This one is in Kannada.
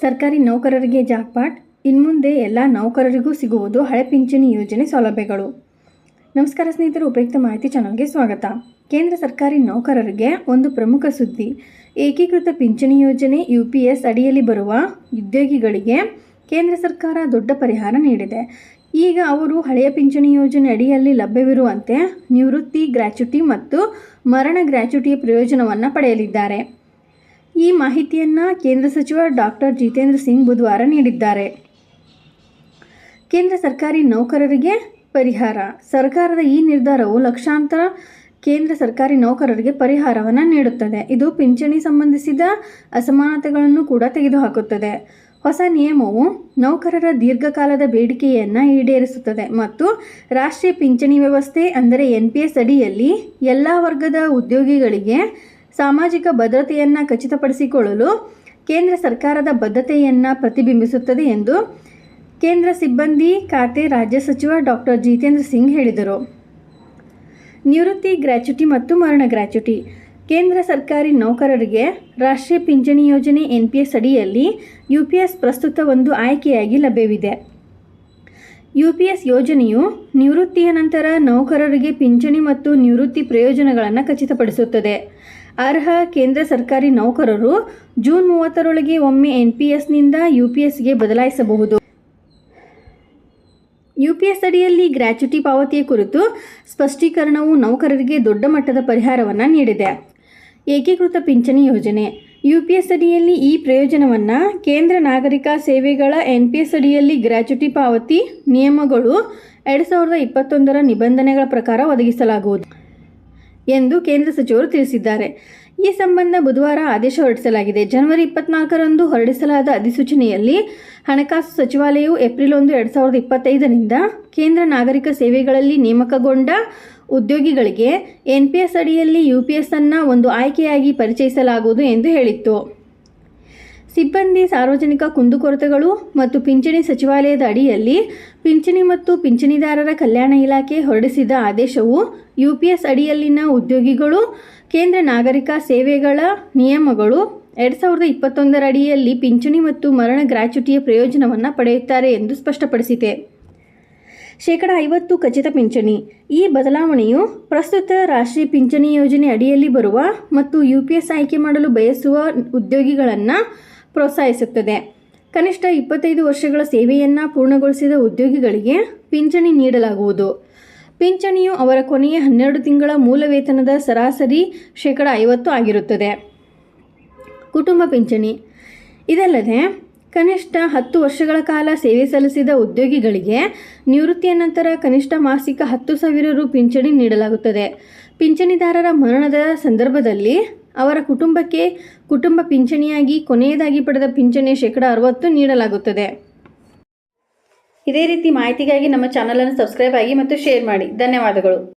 ಸರ್ಕಾರಿ ನೌಕರರಿಗೆ ಜಾಕ್ಪಾಟ್. ಇನ್ಮುಂದೆ ಎಲ್ಲ ನೌಕರರಿಗೂ ಸಿಗುವುದು ಹಳೆ ಪಿಂಚಣಿ ಯೋಜನೆ ಸೌಲಭ್ಯಗಳು. ನಮಸ್ಕಾರ ಸ್ನೇಹಿತರು, ಉಪಯುಕ್ತ ಮಾಹಿತಿ ಚಾನಲ್ಗೆ ಸ್ವಾಗತ. ಕೇಂದ್ರ ಸರ್ಕಾರಿ ನೌಕರರಿಗೆ ಒಂದು ಪ್ರಮುಖ ಸುದ್ದಿ. ಏಕೀಕೃತ ಪಿಂಚಣಿ ಯೋಜನೆ ಯು ಪಿ ಎಸ್ ಅಡಿಯಲ್ಲಿ ಬರುವ ಉದ್ಯೋಗಿಗಳಿಗೆ ಕೇಂದ್ರ ಸರ್ಕಾರ ದೊಡ್ಡ ಪರಿಹಾರ ನೀಡಿದೆ. ಈಗ ಅವರು ಹಳೆಯ ಪಿಂಚಣಿ ಯೋಜನೆ ಅಡಿಯಲ್ಲಿ ಲಭ್ಯವಿರುವಂತೆ ನಿವೃತ್ತಿ ಗ್ರ್ಯಾಚ್ಯುಟಿ ಮತ್ತು ಮರಣ ಗ್ರ್ಯಾಚ್ಯುಟಿಯ ಪ್ರಯೋಜನವನ್ನು ಪಡೆಯಲಿದ್ದಾರೆ. ಈ ಮಾಹಿತಿಯನ್ನು ಕೇಂದ್ರ ಸಚಿವ ಡಾಕ್ಟರ್ ಜಿತೇಂದ್ರ ಸಿಂಗ್ ಬುಧವಾರ ನೀಡಿದ್ದಾರೆ. ಕೇಂದ್ರ ಸರ್ಕಾರಿ ನೌಕರರಿಗೆ ಪರಿಹಾರ. ಸರ್ಕಾರದ ಈ ನಿರ್ಧಾರವು ಲಕ್ಷಾಂತರ ಕೇಂದ್ರ ಸರ್ಕಾರಿ ನೌಕರರಿಗೆ ಪರಿಹಾರವನ್ನು ನೀಡುತ್ತದೆ. ಇದು ಪಿಂಚಣಿ ಸಂಬಂಧಿಸಿದ ಅಸಮಾನತೆಗಳನ್ನು ಕೂಡ ತೆಗೆದುಹಾಕುತ್ತದೆ. ಹೊಸ ನಿಯಮವು ನೌಕರರ ದೀರ್ಘಕಾಲದ ಬೇಡಿಕೆಯನ್ನು ಈಡೇರಿಸುತ್ತದೆ ಮತ್ತು ರಾಷ್ಟ್ರೀಯ ಪಿಂಚಣಿ ವ್ಯವಸ್ಥೆ, ಅಂದರೆ ಎನ್ ಪಿ ಎಸ್ ಅಡಿಯಲ್ಲಿ ಎಲ್ಲ ವರ್ಗದ ಉದ್ಯೋಗಿಗಳಿಗೆ ಸಾಮಾಜಿಕ ಭದ್ರತೆಯನ್ನು ಖಚಿತಪಡಿಸಿಕೊಳ್ಳಲು ಕೇಂದ್ರ ಸರ್ಕಾರದ ಬದ್ಧತೆಯನ್ನು ಪ್ರತಿಬಿಂಬಿಸುತ್ತದೆ ಎಂದು ಕೇಂದ್ರ ಸಿಬ್ಬಂದಿ ಖಾತೆ ರಾಜ್ಯ ಸಚಿವ ಡಾಕ್ಟರ್ ಜಿತೇಂದ್ರ ಸಿಂಗ್ ಹೇಳಿದರು. ನಿವೃತ್ತಿ ಗ್ರ್ಯಾಚ್ಯುಟಿ ಮತ್ತು ಮರಣ ಗ್ರ್ಯಾಚ್ಯುಟಿ ಕೇಂದ್ರ ಸರ್ಕಾರಿ ನೌಕರರಿಗೆ ರಾಷ್ಟ್ರೀಯ ಪಿಂಚಣಿ ಯೋಜನೆ ಎನ್ ಪಿ ಎಸ್ ಅಡಿಯಲ್ಲಿ ಯು ಪಿ ಎಸ್ ಪ್ರಸ್ತುತ ಒಂದು ಆಯ್ಕೆಯಾಗಿ ಲಭ್ಯವಿದೆ. ಯು ಪಿ ಎಸ್ ಯೋಜನೆಯು ನಿವೃತ್ತಿಯ ನಂತರ ನೌಕರರಿಗೆ ಪಿಂಚಣಿ ಮತ್ತು ನಿವೃತ್ತಿ ಪ್ರಯೋಜನಗಳನ್ನು ಖಚಿತಪಡಿಸುತ್ತದೆ. ಅರ್ಹ ಕೇಂದ್ರ ಸರ್ಕಾರಿ ನೌಕರರು ಜೂನ್ ಮೂವತ್ತರೊಳಗೆ ಒಮ್ಮೆ ಎನ್ ಪಿ ಎಸ್ನಿಂದ ಯು ಪಿ ಎಸ್ಗೆ ಬದಲಾಯಿಸಬಹುದು. ಯು ಪಿ ಎಸ್ ಅಡಿಯಲ್ಲಿ ಗ್ರ್ಯಾಚ್ಯುಟಿ ಪಾವತಿಯ ಕುರಿತು ಸ್ಪಷ್ಟೀಕರಣವು ನೌಕರರಿಗೆ ದೊಡ್ಡ ಮಟ್ಟದ ಪರಿಹಾರವನ್ನು ನೀಡಿದೆ. ಏಕೀಕೃತ ಪಿಂಚಣಿ ಯೋಜನೆ. ಯು ಪಿ ಎಸ್ ಅಡಿಯಲ್ಲಿ ಈ ಪ್ರಯೋಜನವನ್ನು ಕೇಂದ್ರ ನಾಗರಿಕ ಸೇವೆಗಳ ಎನ್ ಪಿ ಎಸ್ ಅಡಿಯಲ್ಲಿ ಗ್ರ್ಯಾಚ್ಯುಟಿ ಪಾವತಿ ನಿಯಮಗಳು ಎರಡು ಸಾವಿರದ ಇಪ್ಪತ್ತೊಂದರ ನಿಬಂಧನೆಗಳ ಪ್ರಕಾರ ಒದಗಿಸಲಾಗುವುದು. ಎಂದು ಕೇಂದ್ರ ಸಚಿವರು ತಿಳಿಸಿದ್ದಾರೆ. ಈ ಸಂಬಂಧ ಬುಧವಾರ ಆದೇಶ ಹೊರಡಿಸಲಾಗಿದೆ. ಜನವರಿ ಇಪ್ಪತ್ನಾಲ್ಕರಂದು ಹೊರಡಿಸಲಾದ ಅಧಿಸೂಚನೆಯಲ್ಲಿ ಹಣಕಾಸು ಸಚಿವಾಲಯವು ಏಪ್ರಿಲ್ ಒಂದು, ಎರಡು ಸಾವಿರದ ಇಪ್ಪತ್ತೈದರಿಂದ ಕೇಂದ್ರ ನಾಗರಿಕ ಸೇವೆಗಳಲ್ಲಿ ನೇಮಕಗೊಂಡ ಉದ್ಯೋಗಿಗಳಿಗೆ ಎನ್ ಪಿ ಎಸ್ ಅಡಿಯಲ್ಲಿ ಯು ಪಿ ಎಸ್ ಅನ್ನು ಒಂದು ಆಯ್ಕೆಯಾಗಿ ಪರಿಚಯಿಸಲಾಗುವುದು ಎಂದು ಹೇಳಿತ್ತು. ಸಿಬ್ಬಂದಿ ಸಾರ್ವಜನಿಕ ಕುಂದುಕೊರತೆಗಳು ಮತ್ತು ಪಿಂಚಣಿ ಸಚಿವಾಲಯದ ಅಡಿಯಲ್ಲಿ ಪಿಂಚಣಿ ಮತ್ತು ಪಿಂಚಣಿದಾರರ ಕಲ್ಯಾಣ ಇಲಾಖೆ ಹೊರಡಿಸಿದ ಆದೇಶವು ಯು ಪಿ ಎಸ್ ಅಡಿಯಲ್ಲಿನ ಉದ್ಯೋಗಿಗಳು, ಕೇಂದ್ರ ನಾಗರಿಕ ಸೇವೆಗಳ ನಿಯಮಗಳು, ಎರಡು ಸಾವಿರದ ಇಪ್ಪತ್ತೊಂದರ ಅಡಿಯಲ್ಲಿ ಪಿಂಚಣಿ ಮತ್ತು ಮರಣ ಗ್ರಾಚ್ಯುಟಿಯ ಪ್ರಯೋಜನವನ್ನು ಪಡೆಯುತ್ತಾರೆ ಎಂದು ಸ್ಪಷ್ಟಪಡಿಸಿದೆ. ಶೇಕಡ ಐವತ್ತು ಖಚಿತ ಪಿಂಚಣಿ. ಈ ಬದಲಾವಣೆಯು ಪ್ರಸ್ತುತ ರಾಷ್ಟ್ರೀಯ ಪಿಂಚಣಿ ಯೋಜನೆ ಅಡಿಯಲ್ಲಿ ಬರುವ ಮತ್ತು ಯು ಪಿ ಎಸ್ ಆಯ್ಕೆ ಮಾಡಲು ಬಯಸುವ ಉದ್ಯೋಗಿಗಳನ್ನು ಪ್ರೋತ್ಸಾಹಿಸುತ್ತದೆ. ಕನಿಷ್ಠ ಇಪ್ಪತ್ತೈದು ವರ್ಷಗಳ ಸೇವೆಯನ್ನು ಪೂರ್ಣಗೊಳಿಸಿದ ಉದ್ಯೋಗಿಗಳಿಗೆ ಪಿಂಚಣಿ ನೀಡಲಾಗುವುದು. ಪಿಂಚಣಿಯು ಅವರ ಕೊನೆಯ ಹನ್ನೆರಡು ತಿಂಗಳ ಮೂಲ ವೇತನದ ಸರಾಸರಿ ಶೇಕಡ ಐವತ್ತು ಆಗಿರುತ್ತದೆ. ಕುಟುಂಬ ಪಿಂಚಣಿ. ಇದಲ್ಲದೆ, ಕನಿಷ್ಠ ಹತ್ತು ವರ್ಷಗಳ ಕಾಲ ಸೇವೆ ಸಲ್ಲಿಸಿದ ಉದ್ಯೋಗಿಗಳಿಗೆ ನಿವೃತ್ತಿಯ ನಂತರ ಕನಿಷ್ಠ ಮಾಸಿಕ ಹತ್ತು ಸಾವಿರ ರು ಪಿಂಚಣಿ ನೀಡಲಾಗುತ್ತದೆ. ಪಿಂಚಣಿದಾರರ ಮರಣದ ಸಂದರ್ಭದಲ್ಲಿ ಅವರ ಕುಟುಂಬಕ್ಕೆ ಕುಟುಂಬ ಪಿಂಚಣಿಯಾಗಿ, ಕೊನೆಯದಾಗಿ ಪಡೆದ ಪಿಂಚಣಿಯ ಶೇಕಡ ಅರವತ್ತು ನೀಡಲಾಗುತ್ತದೆ. ಇದೇ ರೀತಿ ಮಾಹಿತಿಗಾಗಿ ನಮ್ಮ ಚಾನಲನ್ನು ಸಬ್ಸ್ಕ್ರೈಬ್ ಆಗಿ ಮತ್ತು ಶೇರ್ ಮಾಡಿ. ಧನ್ಯವಾದಗಳು.